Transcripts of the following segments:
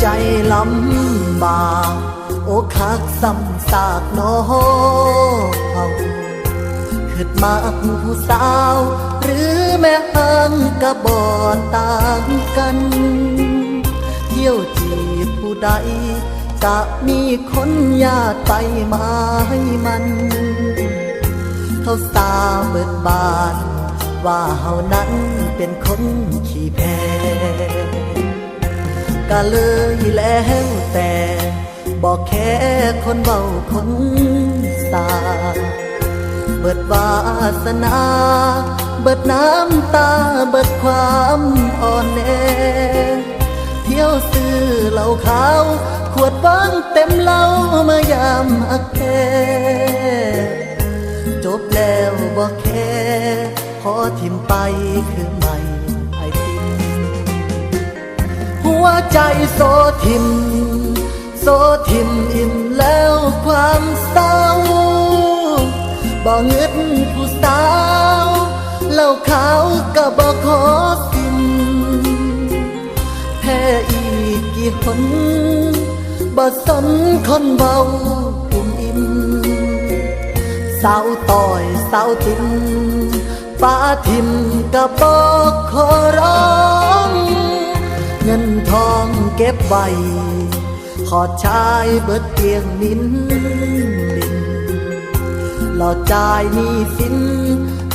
ใจลำบากโอกหักซ้ำซากน้องเฮาขึ้นมาผู้สาว หรือแม่หังกระบอดต่างกัน เที่ยวจีบผู้ใดกะมีคนญาติไปมาให้มัน เขาสาเบิดบาน ว่าเฮานั้นเป็นคนขี้แพ้ ก็เลยแล้วแต่บอกแค่คนเบาคนสาเบิดวาสนา เบิดน้ำตา เบิดความอ่อนแอเที่ยวซื้อเหล้าขาว ขวดบ้างเต็มเหล้ามายามอักแท้จบแล้วบอกแค่พอทิมไปคือไม่ วใจโซทิม โซทิมอิ่มแล้วความเศร้าบ่เงิดผู้สาวเล่าขาวก็บ่ขอสิ้นแพ้อีกกี่หนบ่สนคนเบาปุ่มอิ่มสาวต่อยสาวติมป้าทิมกะบอกขอร้อง เก็บขอชายเบิดเพียงนินดินหลอดจ่ายหนี้สิน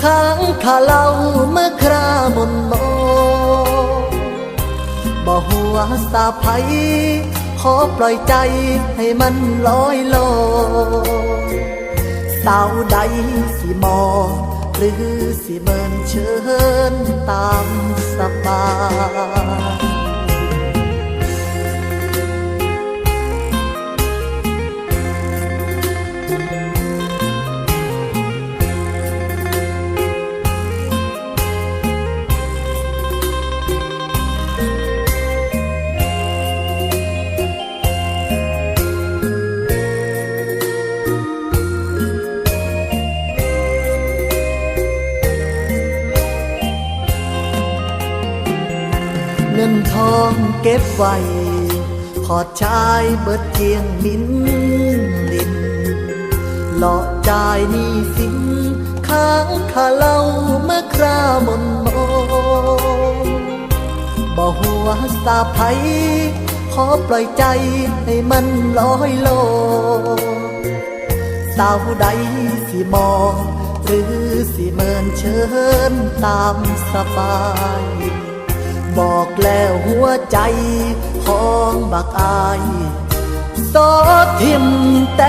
ค้างคาเล้าเมื่อครามนโมบ่หัวสาภัย ขอปล่อยใจให้มันลอยลอยสาวใดสิมองหรือสิเมินเชิญตามสบาย เงินทองเก็บไว้พอใช้เบิดเพียงมินดินหลอกจ่ายนี้สินค้างค่าเล้าเมื่อครามนโมบ่หัวสาภัยขอปล่อยใจให้มันลอยโลสาวใดสิมอง หรือสิเมินเชิญตามสบาย บอกแล้วหัวใจของบักอายสอทิมแต่